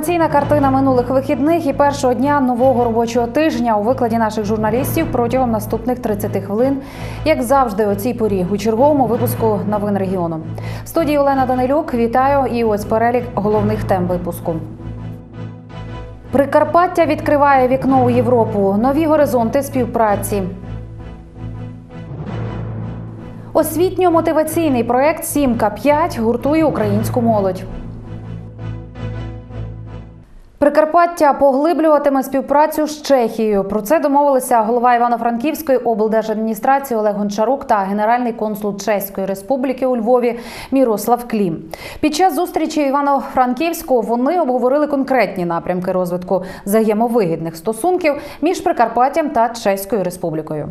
Інформаційна картина минулих вихідних і першого дня нового робочого тижня у викладі наших журналістів протягом наступних 30 хвилин, як завжди, о цій порі у черговому випуску новин регіону. В студії Олена Данилюк вітаю і ось перелік головних тем випуску. Прикарпаття відкриває вікно у Європу. Нові горизонти співпраці. Освітньо-мотиваційний проект Сімка 5 гуртує українську молодь. Прикарпаття поглиблюватиме співпрацю з Чехією. Про це домовилися голова Івано-Франківської облдержадміністрації Олег Гончарук та генеральний консул Чеської Республіки у Львові Мірослав Клім. Під час зустрічі Івано-Франківську вони обговорили конкретні напрямки розвитку взаємовигідних стосунків між Прикарпаттям та Чеською Республікою.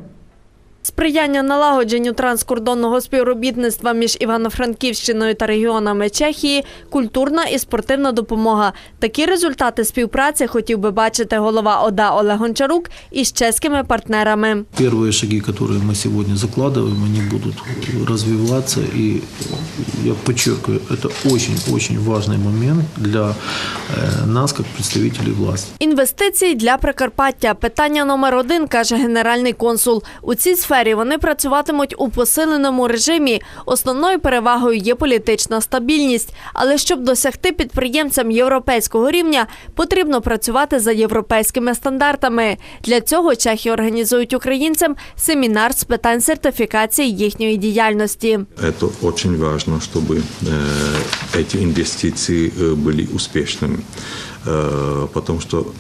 Сприяння налагодженню транскордонного співробітництва між Івано-Франківщиною та регіонами Чехії, культурна і спортивна допомога. Такі результати співпраці хотів би бачити голова ОДА Олег Гончарук із чеськими партнерами. Первые шаги, которые мы сегодня закладываем, они будут развиваться. И я подчеркиваю, это очень-очень важный момент для э, нас, как представителей власти. Інвестиції для Прикарпаття питання номер один, каже генеральний консул. У цій сфері вони працюватимуть у посиленому режимі. Основною перевагою є політична стабільність. Але щоб досягти підприємцям європейського рівня, потрібно працювати за європейськими стандартами. Для цього чехи організують українцям семінар з питань сертифікації їхньої діяльності. Это очень важно, чтобы э, эти инвестиции э, были успешными, Э, потому что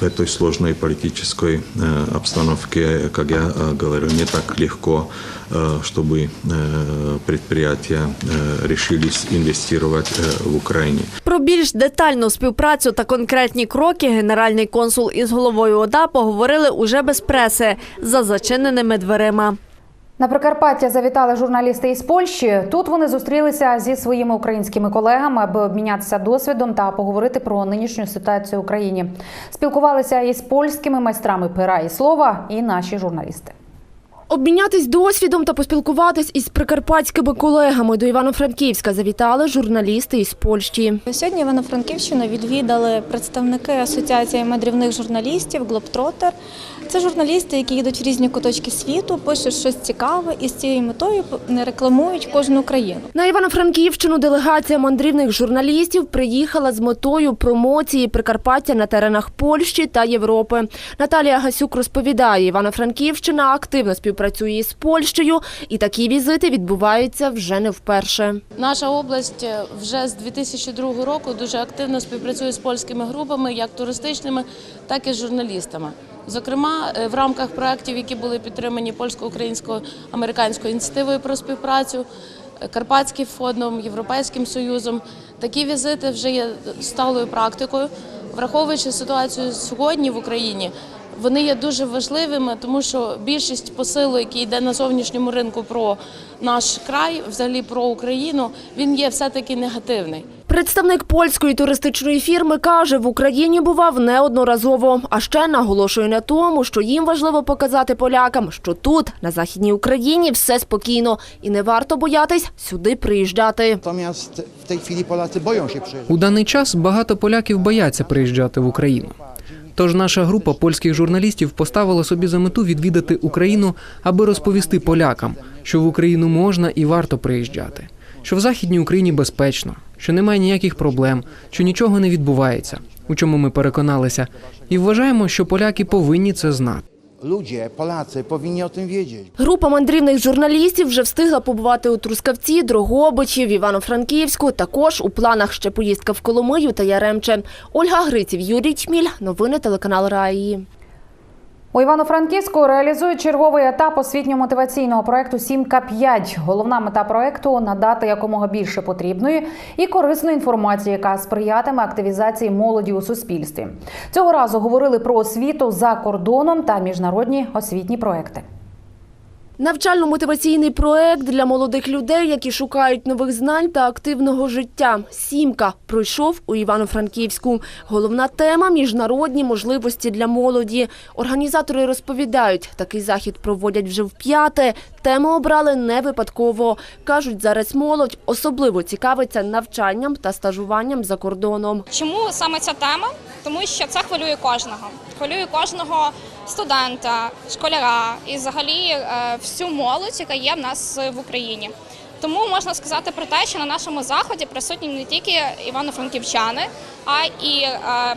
в этой сложной политической э, обстановке, как я э, говорю, не так легко, э, чтобы э, предприятия э, решились инвестировать э, в Украине. Про більш детальну співпрацю та конкретні кроки генеральний консул із головою ОДА поговорили уже без преси за зачиненими дверима. На Прикарпаття завітали журналісти із Польщі. Тут вони зустрілися зі своїми українськими колегами, аби обмінятися досвідом та поговорити про нинішню ситуацію в Україні. Спілкувалися із польськими майстрами пера і слова, і наші журналісти. Обмінятись досвідом та поспілкуватись із прикарпатськими колегами до Івано-Франківська завітали журналісти із Польщі. Сьогодні Івано-Франківщину відвідали представники Асоціації мандрівних журналістів Глобтротер. Це журналісти, які їдуть в різні куточки світу, пишуть щось цікаве і з цією метою рекламують кожну країну. На Івано-Франківщину делегація мандрівних журналістів приїхала з метою промоції Прикарпаття на теренах Польщі та Європи. Наталія Гасюк розповідає, Івано-Франківщина активно співпрацює з Польщею, і такі візити відбуваються вже не вперше. Наша область е, вже з 2002 року дуже активно співпрацює з польськими групами, як туристичними, так і з журналістами. Зокрема, е, в рамках проєктів, які були підтримані польсько-українсько-американською ініціативою про співпрацю, е, Карпатським фондом, Європейським Союзом, такі візити вже є сталою практикою. Враховуючи ситуацію сьогодні в Україні, вони є дуже важливими, тому що більшість посилу, який йде на зовнішньому ринку про наш край, взагалі про Україну, він є все-таки негативний. Представник польської туристичної фірми каже, в Україні бував неодноразово, а ще наголошує на тому, що їм важливо показати полякам, що тут, на західній Україні, все спокійно і не варто боятись сюди приїжджати. У даний час багато поляків бояться приїжджати в Україну. Тож наша група польських журналістів поставила собі за мету відвідати Україну, аби розповісти полякам, що в Україну можна і варто приїжджати, що в Західній Україні безпечно, що немає ніяких проблем, що нічого не відбувається, у чому ми переконалися, і вважаємо, що поляки повинні це знати. Ludzie, Polacy powinni o tym wiedzieć. Група мандрівних журналістів вже встигла побувати у Трускавці, Дрогобичі, в Івано-Франківську. Також у планах ще поїздка в Коломию та Яремче. Ольга Гриців, Юрій Чміль. Новини телеканал Раї. У Івано-Франківську реалізують черговий етап освітньо-мотиваційного проекту Сімка 5 Головна мета проекту надати якомога більше потрібної і корисної інформації, яка сприятиме активізації молоді у суспільстві. Цього разу говорили про освіту за кордоном та міжнародні освітні проекти. Навчально-мотиваційний проект для молодих людей, які шукають нових знань та активного життя. Сімка пройшов у Івано-Франківську. Головна тема міжнародні можливості для молоді. Організатори розповідають, такий захід проводять вже в п'яте. Тему обрали не випадково. Кажуть, зараз молодь особливо цікавиться навчанням та стажуванням за кордоном. Чому саме ця тема? Тому що це хвилює кожного. Хвилює кожного студента, школяра і взагалі е, всю молодь, яка є в нас в Україні. Тому можна сказати про те, що на нашому заході присутні не тільки івано-франківчани, а е,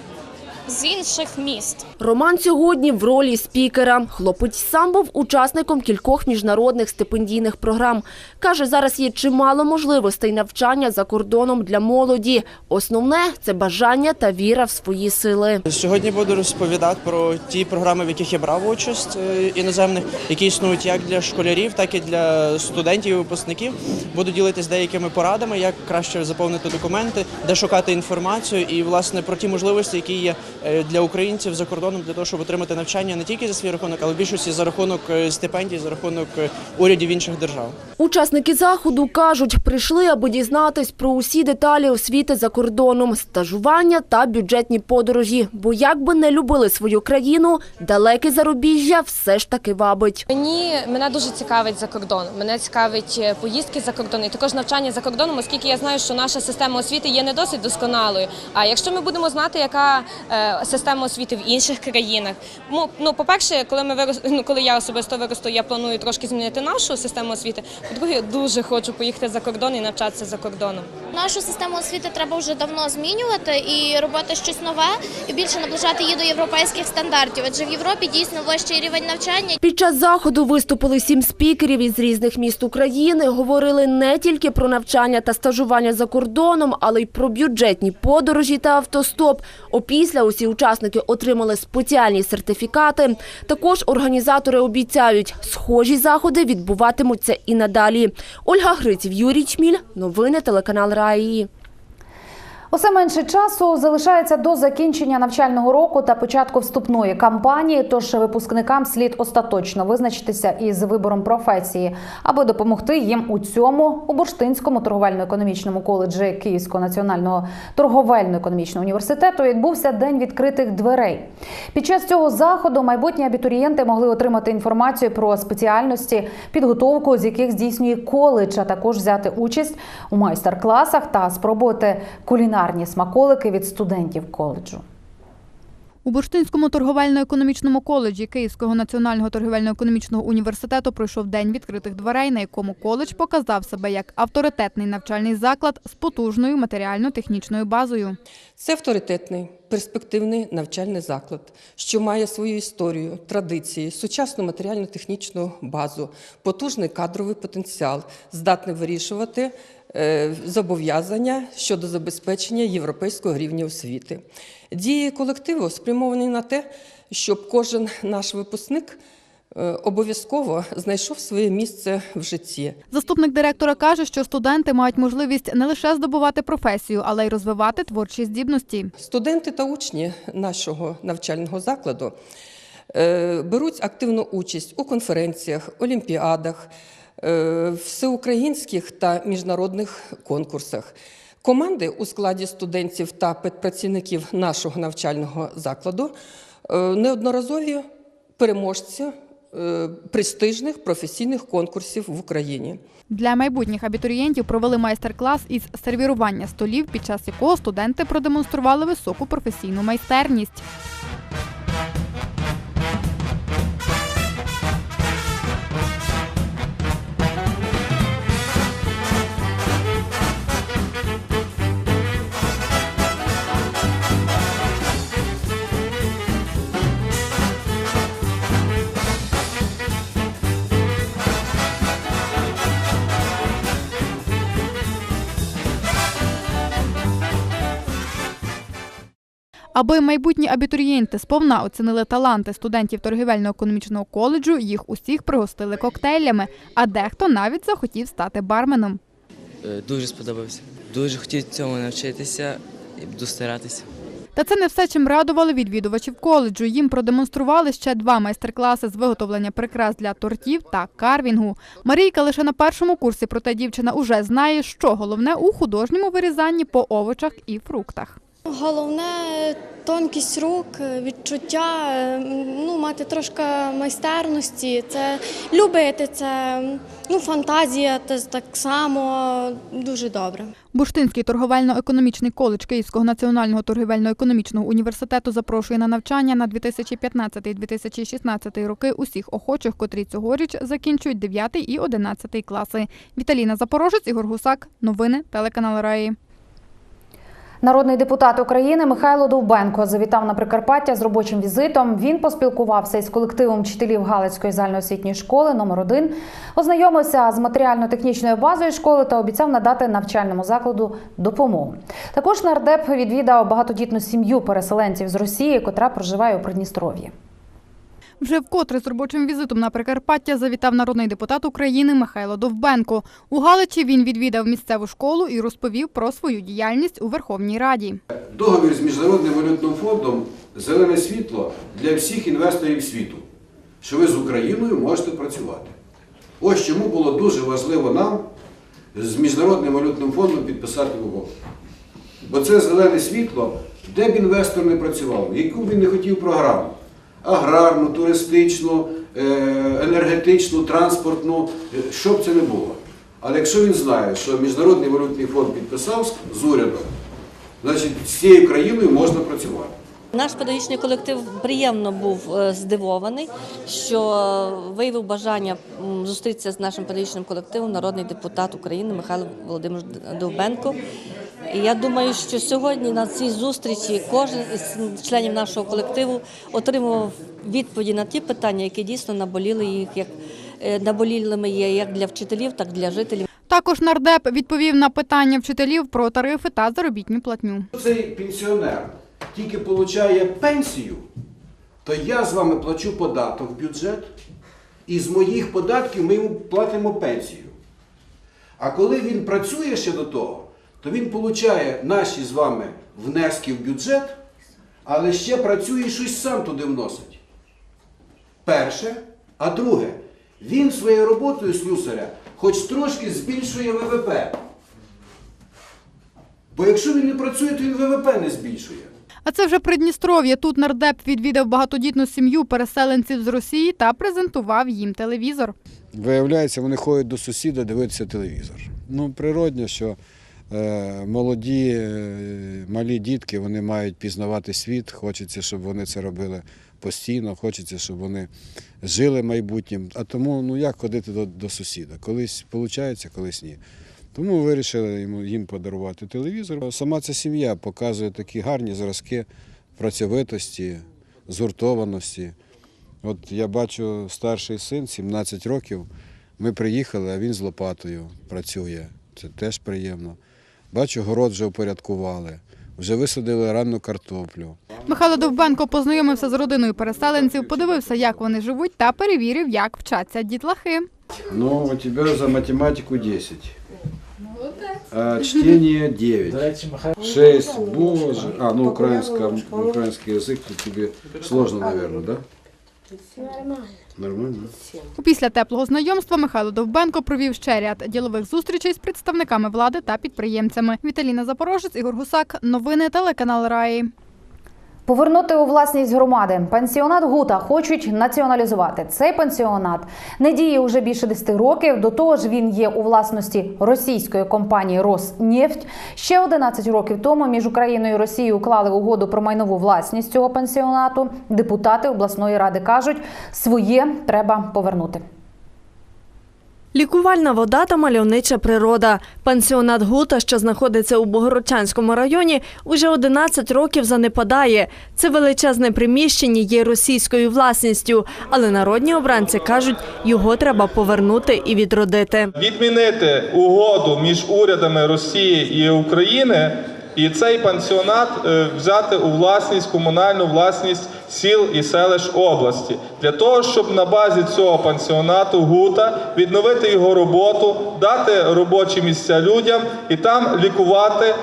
з інших міст. Роман сьогодні в ролі спікера. Хлопець сам був учасником кількох міжнародних стипендійних програм. Каже, зараз є чимало можливостей навчання за кордоном для молоді. Основне це бажання та віра в свої сили. Сьогодні буду розповідати про ті програми, в яких я брав участь е, іноземних, які існують як для школярів, так і для студентів і випускників. Буду ділитись деякими порадами, як краще заповнити документи, де шукати інформацію, і власне про ті можливості, які є для українців за кордоном, для того, щоб отримати навчання не тільки за свій рахунок, але в більшості за рахунок е, стипендій, за рахунок е, урядів інших держав. Учасники заходу кажуть, прийшли, аби дізнатись про усі деталі освіти за кордоном, стажування та бюджетні подорожі. Бо як би не любили свою країну, далеке зарубіжжя все ж таки вабить. Мені мене дуже цікавить за кордон. Мене цікавить е, поїздки за кордон і також навчання за кордоном, оскільки я знаю, що наша система освіти є не досить досконалою. А якщо ми будемо знати, яка система освіти в інших країнах, ну, ну по-перше, коли ми вирос... ну, коли я особисто виросту, я планую трошки змінити нашу систему освіти. По-друге, я дуже хочу поїхати за кордон і навчатися за кордоном. Нашу систему освіти треба вже давно змінювати і робити щось нове, і більше наближати її до європейських стандартів. Адже в Європі дійсно вищий рівень навчання. Під час заходу виступили сім спікерів із різних міст України. Говорили не тільки про навчання та стажування за кордоном, але й про бюджетні подорожі та автостоп. Опісля усі учасники отримали спеціальні сертифікати. Також організатори обіцяють, схожі заходи відбуватимуться і надалі. Ольга Гриців, Юрій Чміль. Новини телеканал Раї. Усе менше часу залишається до закінчення навчального року та початку вступної кампанії. Тож випускникам слід остаточно визначитися із вибором професії, аби допомогти їм у цьому у Бурштинському торговельно-економічному коледжі Київського національного торговельно-економічного університету відбувся день відкритих дверей. Під час цього заходу майбутні абітурієнти могли отримати інформацію про спеціальності, підготовку з яких здійснює коледж, а також взяти участь у майстер-класах та спробувати кулінарні смаколики від студентів коледжу. У Бурштинському торговельно-економічному коледжі Київського національного торговельно-економічного університету пройшов день відкритих дверей, на якому коледж показав себе як авторитетний навчальний заклад з потужною матеріально-технічною базою. Це авторитетний, перспективний навчальний заклад, що має свою історію, традиції, сучасну матеріально-технічну базу, потужний кадровий потенціал, здатний вирішувати зобов'язання щодо забезпечення європейського рівня освіти. Дії колективу спрямовані на те, щоб кожен наш випускник е, обов'язково знайшов своє місце в житті. Заступник директора каже, що студенти мають можливість не лише здобувати професію, але й розвивати творчі здібності. Студенти та учні нашого навчального закладу е, беруть активну участь у конференціях, олімпіадах, е, всеукраїнських та міжнародних конкурсах. Команди у складі студентів та педпрацівників нашого навчального закладу е, неодноразові переможці е, престижних професійних конкурсів в Україні. Для майбутніх абітурієнтів провели майстер-клас із сервірування столів, під час якого студенти продемонстрували високу професійну майстерність. Аби майбутні абітурієнти сповна оцінили таланти студентів торгівельно-економічного коледжу, їх усіх пригостили коктейлями, а дехто навіть захотів стати барменом. Е, Дуже сподобався. Дуже хотів цьому навчитися і буду старатися. Та це не все, чим радували відвідувачів коледжу. Їм продемонстрували ще два майстер-класи з виготовлення прикрас для тортів та карвінгу. Марійка лише на першому курсі, проте дівчина уже знає, що головне у художньому вирізанні по овочах і фруктах. Головне тонкість рук, відчуття, ну, мати трошки майстерності, це любити, це ну, фантазія це так само дуже добре. Бурштинський торговельно-економічний коледж Київського національного торговельно-економічного університету запрошує на навчання на 2015-2016 роки усіх охочих, котрі цьогоріч закінчують 9 і 11 класи. Віталіна Запорожець, Ігор Гусак. Новини телеканал Раї. Народний депутат України Михайло Довбенко завітав на Прикарпаття з робочим візитом. Він поспілкувався із колективом вчителів Галицької загальноосвітньої школи номер 1 ознайомився з матеріально-технічною базою школи та обіцяв надати навчальному закладу допомогу. Також нардеп відвідав багатодітну сім'ю переселенців з Росії, котра проживає у Придністров'ї. Вже вкотре з робочим візитом на Прикарпаття завітав народний депутат України Михайло Довбенко. У Галичі він відвідав місцеву школу і розповів про свою діяльність у Верховній Раді. Договір з Міжнародним валютним фондом зелене світло для всіх інвесторів світу, що ви з Україною можете працювати. Ось чому було дуже важливо нам з Міжнародним валютним фондом підписати угоду. Бо це зелене світло, де б інвестор не працював, яку б він не хотів програму. Аграрну, туристичну, е, енергетичну, транспортну, щоб що б це не було. Але якщо він знає, що Міжнародний валютний фонд підписав з урядом, значить з цією країною можна працювати. Наш педагогічний колектив приємно був е, здивований, що виявив бажання зустрітися з нашим педагогічним колективом народний депутат України Михайло Володимирович Довбенко. І я думаю, що сьогодні на цій зустрічі кожен із членів нашого колективу отримував відповіді на ті питання, які дійсно наболіли їх, як е, наболілими є як для вчителів, так і для жителів. Також нардеп відповів на питання вчителів про тарифи та заробітну платню. Цей пенсіонер тільки отримує пенсію, то я з вами плачу податок в бюджет, і з моїх податків ми йому платимо пенсію. А коли він працює ще до того, то він отримує наші з вами внески в бюджет, але ще працює і щось сам туди вносить. Перше, а друге, він своєю роботою слюсаря хоч трошки збільшує ВВП. Бо якщо він не працює, то він ВВП не збільшує. А це вже Придністров'я. Тут нардеп відвідав багатодітну сім'ю переселенців з Росії та презентував їм телевізор. Виявляється, вони ходять до сусіда дивитися телевізор. Ну, природньо, що е, молоді, е, малі дітки вони мають пізнавати світ. Хочеться, щоб вони це робили постійно, хочеться, щоб вони жили майбутнім. А тому ну як ходити до, до сусіда? Колись виходить, колись ні. Тому вирішили йому, їм подарувати телевізор. Сама ця сім'я показує такі гарні зразки працьовитості, згуртованості. От я бачу старший син, 17 років. Ми приїхали, а він з лопатою працює. Це теж приємно. Бачу, город вже упорядкували, вже висадили ранну картоплю. Михайло Довбенко познайомився з родиною переселенців, подивився, як вони живуть, та перевірив, як вчаться дітлахи. Ну, у тебя за математику 10. А чтение 9. 6. Боже. А, ну украинское, украинский язык тут тебе сложно, наверное, да? Нормально. Після теплого знайомства Михайло Довбенко провів ще ряд ділових зустрічей з представниками влади та підприємцями. Віталіна Запорожець, Ігор Гусак. Новини телеканал Раї. Повернути у власність громади пансіонат Гута хочуть націоналізувати. Цей пансіонат не діє уже більше 10 років. До того ж, він є у власності російської компанії Роснефть. Ще 11 років тому між Україною і Росією уклали угоду про майнову власність цього пансіонату. Депутати обласної ради кажуть, своє треба повернути. Лікувальна вода та мальовнича природа. Пансіонат Гута, що знаходиться у Богородчанському районі, уже 11 років занепадає. Це величезне приміщення є російською власністю, але народні обранці кажуть, його треба повернути і відродити. відмінити угоду між урядами Росії і України і цей пансіонат е, взяти у власність комунальну власність сіл і селищ області. Для того, щоб на базі цього пансіонату ГУТа відновити його роботу, дати робочі місця людям і там лікувати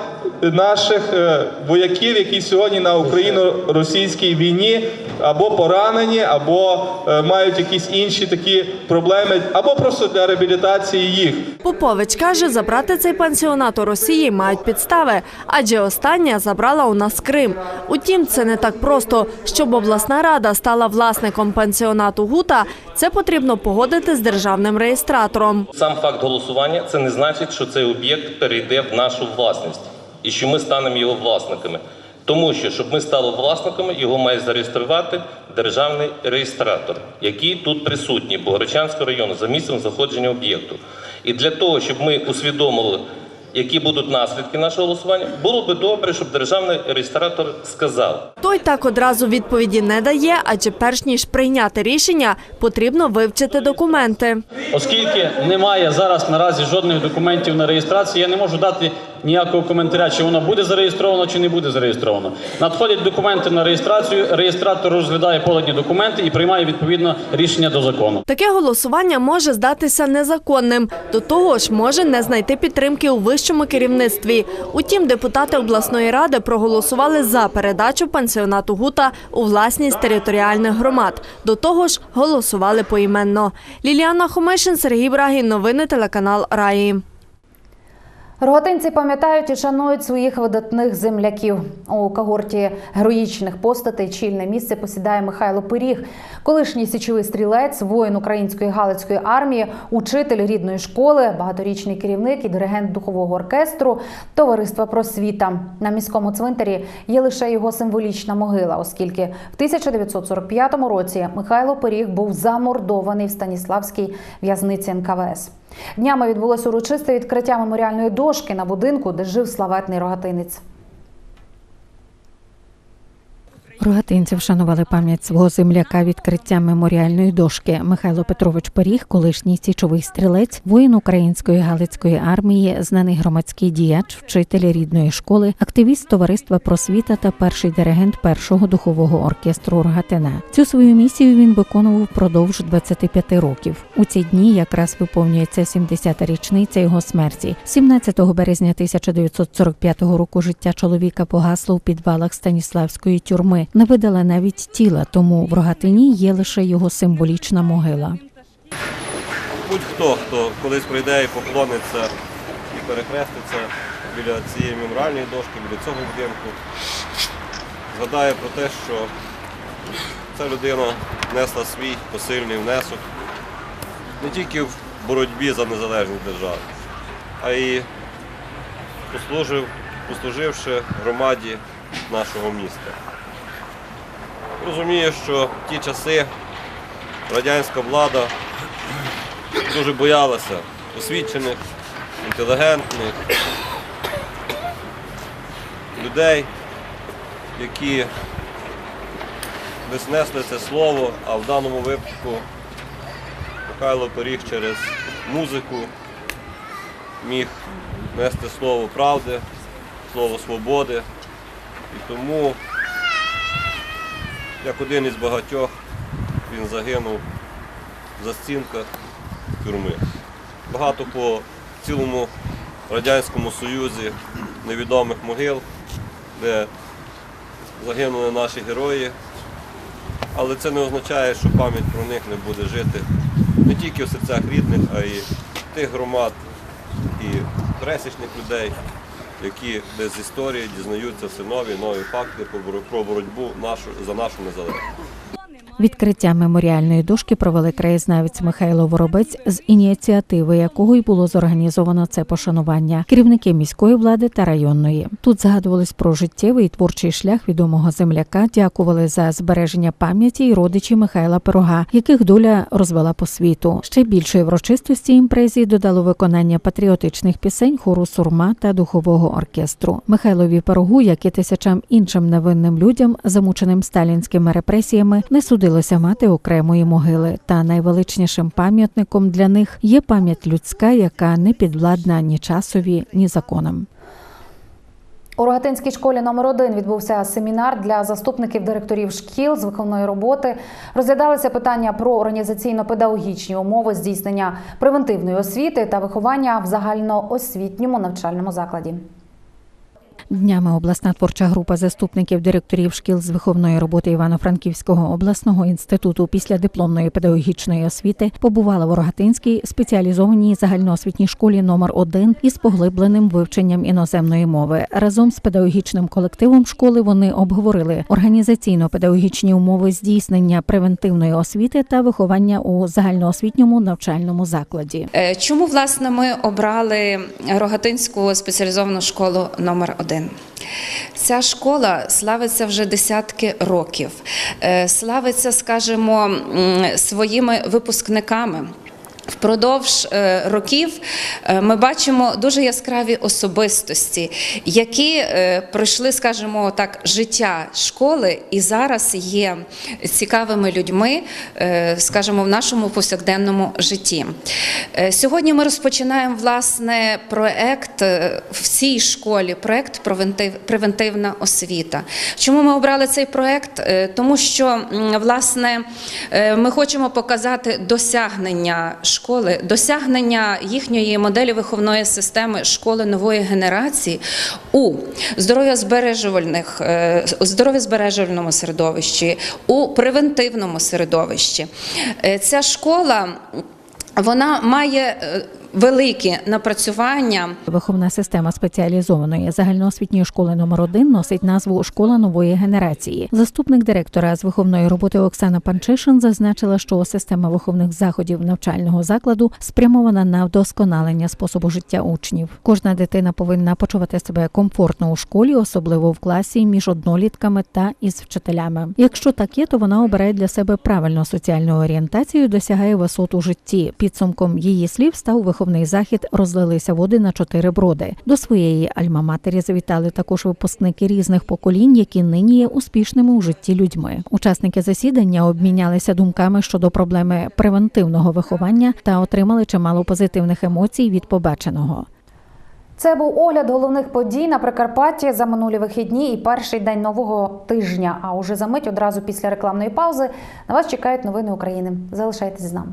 наших е, вояків, які сьогодні на україно-російській війні або поранені, або е, мають якісь інші такі проблеми, або просто для реабілітації їх. Попович каже, забрати цей пансіонат у Росії мають підстави, адже остання забрала у нас Крим. Утім, це не так просто. Щоб обласна рада стала власником пансіонату Гута, це потрібно погодити з державним реєстратором. Сам факт голосування це не значить, що цей об'єкт перейде в нашу власність і що ми станемо його власниками. Тому що, щоб ми стали власниками, його має зареєструвати державний реєстратор, який тут присутній Богородчанського району за місцем знаходження об'єкту. І для того, щоб ми усвідомили, які будуть наслідки нашого голосування, було би добре, щоб державний реєстратор сказав. Той так одразу відповіді не дає, адже перш ніж прийняти рішення, потрібно вивчити документи. Оскільки немає зараз наразі жодних документів на реєстрацію, я не можу дати ніякого коментаря, чи воно буде зареєстровано, чи не буде зареєстровано. Надходять документи на реєстрацію, реєстратор розглядає подані документи і приймає відповідно рішення до закону. Таке голосування може здатися незаконним. До того ж, може не знайти підтримки у вищому керівництві. Утім, депутати обласної ради проголосували за передачу пансіонату Гута у власність територіальних громад. До того ж, голосували поіменно. Ліліана Хомишин, Сергій Брагін. Новини телеканал Раї. Рогатинці пам'ятають і шанують своїх видатних земляків. У когорті героїчних постатей чільне місце посідає Михайло Пиріг, колишній січовий стрілець, воїн української галицької армії, учитель рідної школи, багаторічний керівник і диригент духового оркестру Товариства Просвіта. На міському цвинтарі є лише його символічна могила, оскільки в 1945 році Михайло Пиріг був замордований в Станіславській в'язниці НКВС. Днями відбулося урочисте відкриття меморіальної дошки на будинку, де жив славетний рогатинець. Рогатинці вшанували пам'ять свого земляка відкриттям меморіальної дошки. Михайло Петрович Поріг, колишній січовий стрілець, воїн української галицької армії, знаний громадський діяч, вчитель рідної школи, активіст товариства просвіта та перший диригент першого духового оркестру Рогатина. Цю свою місію він виконував впродовж 25 років. У ці дні якраз виповнюється 70-та річниця його смерті. 17 березня 1945 року життя чоловіка погасло в підвалах Станіславської тюрми. Не видали навіть тіла, тому в Рогатині є лише його символічна могила. Будь-хто, хто колись прийде і поклониться і перехреститься біля цієї меморіальної дошки, біля цього будинку, згадає про те, що ця людина внесла свій посильний внесок не тільки в боротьбі за незалежність держави, а й послужив, послуживши громаді нашого міста. Розумію, що в ті часи радянська влада дуже боялася освічених, інтелігентних людей, які виснесли це слово, а в даному випадку Михайло Поріг через музику міг нести слово правди, слово свободи. І тому, як один із багатьох, він загинув за стінках тюрми. Багато по цілому Радянському Союзі невідомих могил, де загинули наші герої. Але це не означає, що пам'ять про них не буде жити не тільки в серцях рідних, а й тих громад і пересічних людей, які без історії дізнаються все нові, нові факти про боротьбу нашу, за нашу незалежність. Відкриття меморіальної дошки провели краєзнавець Михайло Воробець, з ініціативи якого й було зорганізовано це пошанування керівники міської влади та районної. Тут згадувались про життєвий і творчий шлях відомого земляка, дякували за збереження пам'яті й родичі Михайла Пирога, яких доля розвела по світу. Ще більшої врочистості імпрезії додало виконання патріотичних пісень, хору сурма та духового оркестру. Михайлові Пирогу, як і тисячам іншим невинним людям, замученим сталінськими репресіями, не судилося мати окремої могили. Та найвеличнішим пам'ятником для них є пам'ять людська, яка не підвладна ні часові, ні законам. У Рогатинській школі номер 1 відбувся семінар для заступників директорів шкіл з виховної роботи. Розглядалися питання про організаційно-педагогічні умови здійснення превентивної освіти та виховання в загальноосвітньому навчальному закладі. Днями обласна творча група заступників директорів шкіл з виховної роботи Івано-Франківського обласного інституту післядипломної педагогічної освіти побувала в Рогатинській спеціалізованій загальноосвітній школі номер 1 із поглибленим вивченням іноземної мови. Разом з педагогічним колективом школи вони обговорили організаційно-педагогічні умови здійснення превентивної освіти та виховання у загальноосвітньому навчальному закладі. Е, Чому власне ми обрали Рогатинську спеціалізовану школу номер 1 Ця школа славиться вже десятки років, Е, славиться, скажімо, своїми випускниками. Впродовж е, років е, ми бачимо дуже яскраві особистості, які е, пройшли, скажімо так, життя школи і зараз є цікавими людьми, скажімо, в нашому повсякденному житті. Сьогодні ми розпочинаємо власне проект в цій школі, проект превентивна освіта. Чому ми обрали цей проект? Тому що власне ми хочемо показати досягнення школи, досягнення їхньої моделі виховної системи школи нової генерації у е, здоров'язбережувальному середовищі, у превентивному середовищі. Е, Ця школа вона має е, великі напрацювання. Виховна система спеціалізованої загальноосвітньої школи номер 1 носить назву Школа нової генерації. Заступник директора з виховної роботи Оксана Панчишин зазначила, що система виховних заходів навчального закладу спрямована на вдосконалення способу життя учнів. Кожна дитина повинна почувати себе комфортно у школі, особливо в класі між однолітками та із вчителями. Якщо так є, то вона обирає для себе правильну соціальну орієнтацію, досягає висот у житті. Підсумком її слів став виховний захід Розлилися води на чотири броди. До своєї альма-матері завітали також випускники різних поколінь, які нині є успішними у житті людьми. Учасники засідання обмінялися думками щодо проблеми превентивного виховання та отримали чимало позитивних емоцій від побаченого. Це був огляд головних подій на Прикарпатті за минулі вихідні і перший день нового тижня. А уже за мить одразу після рекламної паузи на вас чекають новини України. Залишайтесь з нами.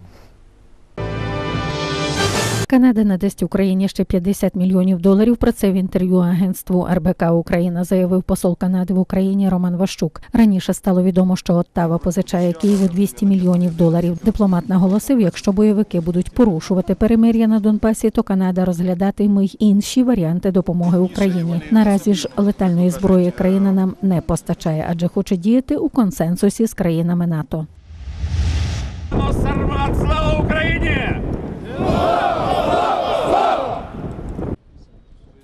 Канада надасть Україні ще 50 мільйонів доларів. Про це в інтерв'ю агентству РБК Україна заявив посол Канади в Україні Роман Ващук. Раніше стало відомо, що Оттава позичає Києву 200 мільйонів доларів. Дипломат наголосив, якщо бойовики будуть порушувати перемир'я на Донбасі, то Канада розглядатиме й інші варіанти допомоги Україні. Наразі ж летальної зброї країна нам не постачає, адже хоче діяти у консенсусі з країнами НАТО. Слава Україні!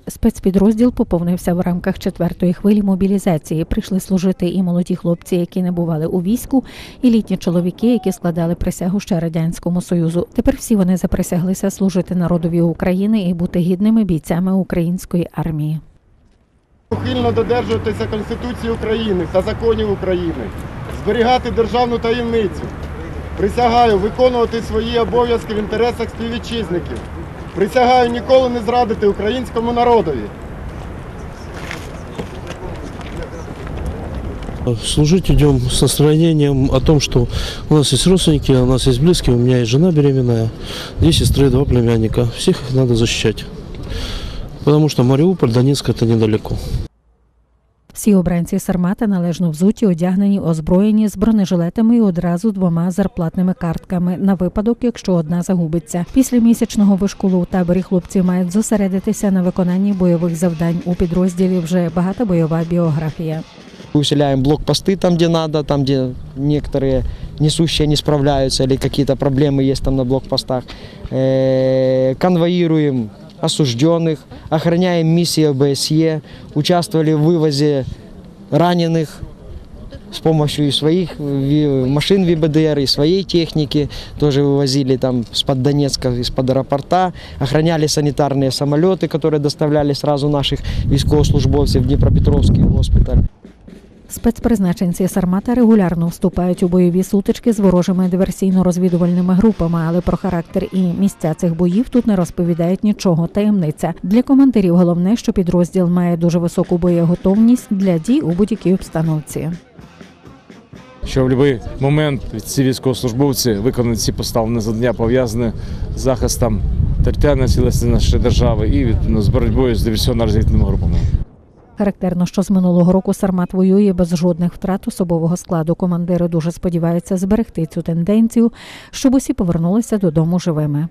Спецпідрозділ поповнився в рамках четвертої хвилі мобілізації. Прийшли служити і молоді хлопці, які не бували у війську, і літні чоловіки, які складали присягу ще радянському союзу. Тепер всі вони заприсяглися служити народові України і бути гідними бійцями української армії. Ухильно додержуватися Конституції України та законів України, зберігати державну таємницю. Присягаю виконувати свої обов'язки в інтересах співвітчизників. Присягаю ніколи не зрадити українському народові. Служить идем с настроением о том, что у нас есть родственники, у нас есть близкие, у меня есть жена беременная, две сестры, два племянника. Всех их надо защищать. Потому что Мариуполь, Донецк это недалеко. Всі обранці Сармата належно взуті, одягнені, озброєні з бронежилетами і одразу двома зарплатними картками на випадок, якщо одна загубиться. Після місячного вишколу у таборі хлопці мають зосередитися на виконанні бойових завдань. У підрозділі вже багата бойова біографія. Усиляем блокпосты там, где надо, там, где некоторые несущие не справляются или какие-то проблемы есть там на блокпостах. Э, Конвоируем осужденных, охраняем миссии ОБСЕ, участвовали в вывозе раненых с помощью и своих ви- машин ВБДР, и своей техники, тоже вывозили там с-под Донецка, из-под аэропорта, охраняли санитарные самолеты, которые доставляли сразу наших військовослужбовців в Дніпропетровський госпіталь. Спецпризначенці Сармата регулярно вступають у бойові сутички з ворожими диверсійно-розвідувальними групами, але про характер і місця цих боїв тут не розповідають нічого. Таємниця для командирів головне, що підрозділ має дуже високу боєготовність для дій у будь-якій обстановці. що в будь-який момент ці військовослужбовці виконують ці поставлені завдання, пов'язані з захистом територіальної цілісності нашої держави і відповідно, з боротьбою з диверсійно-розвідними групами. Характерно, що з минулого року Сармат воює без жодних втрат особового складу. Командири дуже сподіваються зберегти цю тенденцію, щоб усі повернулися додому живими.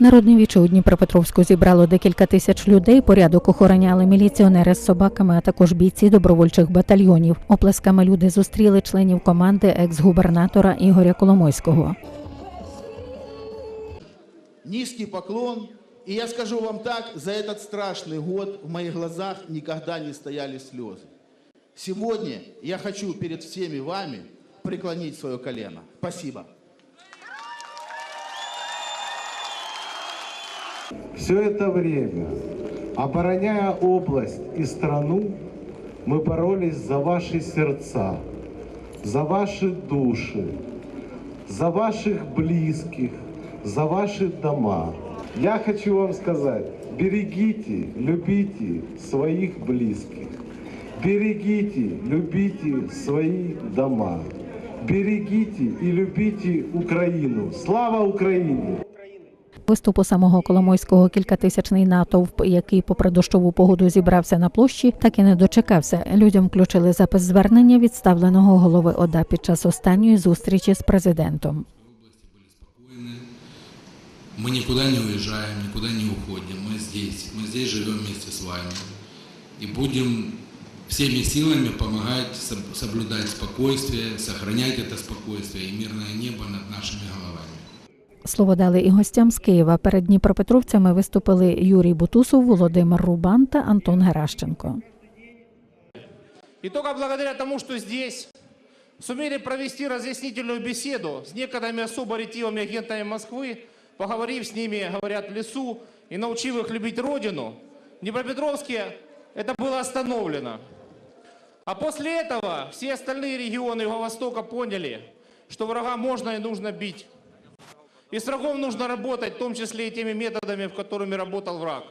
Народне віче у Дніпропетровську зібрало декілька тисяч людей. Порядок охороняли міліціонери з собаками, а також бійці добровольчих батальйонів. Оплесками люди зустріли членів команди екс-губернатора Ігоря Коломойського. Низкий поклон. И я скажу вам так, за этот страшный год в моих глазах никогда не стояли слезы. Сегодня я хочу перед всеми вами преклонить свое колено. Спасибо. Все это время, обороняя область и страну, мы боролись за ваши сердца, за ваши души, за ваших близких, за ваши дома. Я хочу вам сказать, берегите, любите своих близких, берегите, любите свои дома, берегите и любите Украину. Слава Украине! Виступу самого Коломойського кількатисячний натовп, який попри дощову погоду зібрався на площі, так і не дочекався. Людям включили запис звернення відставленого голови ОДА під час останньої зустрічі з президентом. Мы никуда не уезжаем, никуда не уходим. Мы здесь. Мы здесь живем вместе с вами. И будем всеми силами помогать соб- соблюдать спокойствие, сохранять это спокойствие и мирное небо над нашими головами. Слово дали і гостям з Києва. Перед дніпропетровцями виступили Юрій Бутусов, Володимир Рубан та Антон Геращенко. И только благодаря тому, что здесь сумели провести разъяснительную беседу с некоторыми особо ретивыми агентами Москвы, поговорив с ними, говорят, в лесу, и научив их любить Родину, в Днепропетровске это было остановлено. А после этого все остальные регионы Юго-Востока поняли, что врага можно и нужно бить. И с врагом нужно работать, в том числе и теми методами, в которыми работал враг.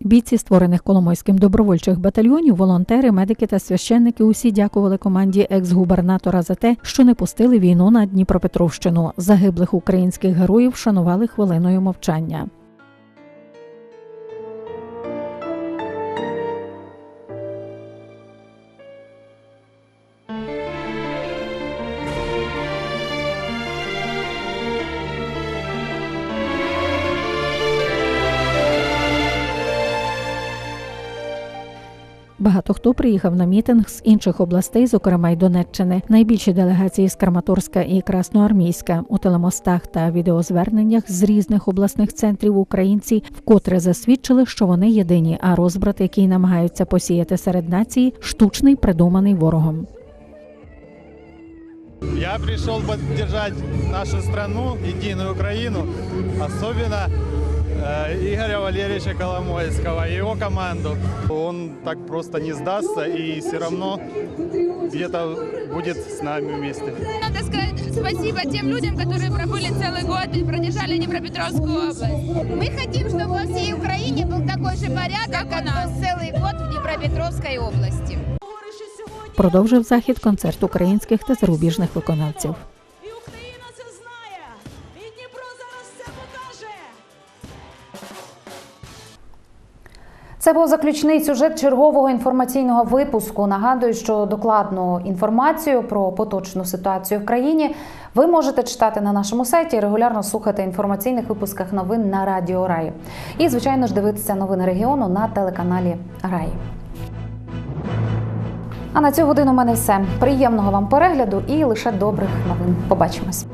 Бійці створених Коломойським добровольчих батальйонів, волонтери, медики та священники усі дякували команді екс-губернатора за те, що не пустили війну на Дніпропетровщину. Загиблих українських героїв шанували хвилиною мовчання. Багато хто приїхав на мітинг з інших областей, зокрема й Донеччини. Найбільші делегації з Краматорська і Красноармійська у телемостах та відеозверненнях з різних обласних центрів українці вкотре засвідчили, що вони єдині, а розбрат, який намагаються посіяти серед нації, штучний придуманий ворогом. Я пришел поддержать нашу страну, единую Украину, особенно Игоря Валерьевича Коломойского и его команду. Он так просто не сдастся и все равно где-то будет с нами вместе. Надо сказать спасибо тем людям, которые пробыли целый год и продержали Днепропетровскую область. Мы хотим, чтобы во всей Украине был такой же порядок, как, у нас целый год в Днепропетровской области. Продовжив захід концерт українських та зарубіжних виконавців. Це був заключний сюжет чергового інформаційного випуску. Нагадую, що докладну інформацію про поточну ситуацію в країні ви можете читати на нашому сайті, регулярно слухати інформаційних випусках новин на Радіо Рай. І, звичайно ж, дивитися новини регіону на телеканалі Рай. А на цю годину у мене все. Приємного вам перегляду і лише добрих новин. Побачимось.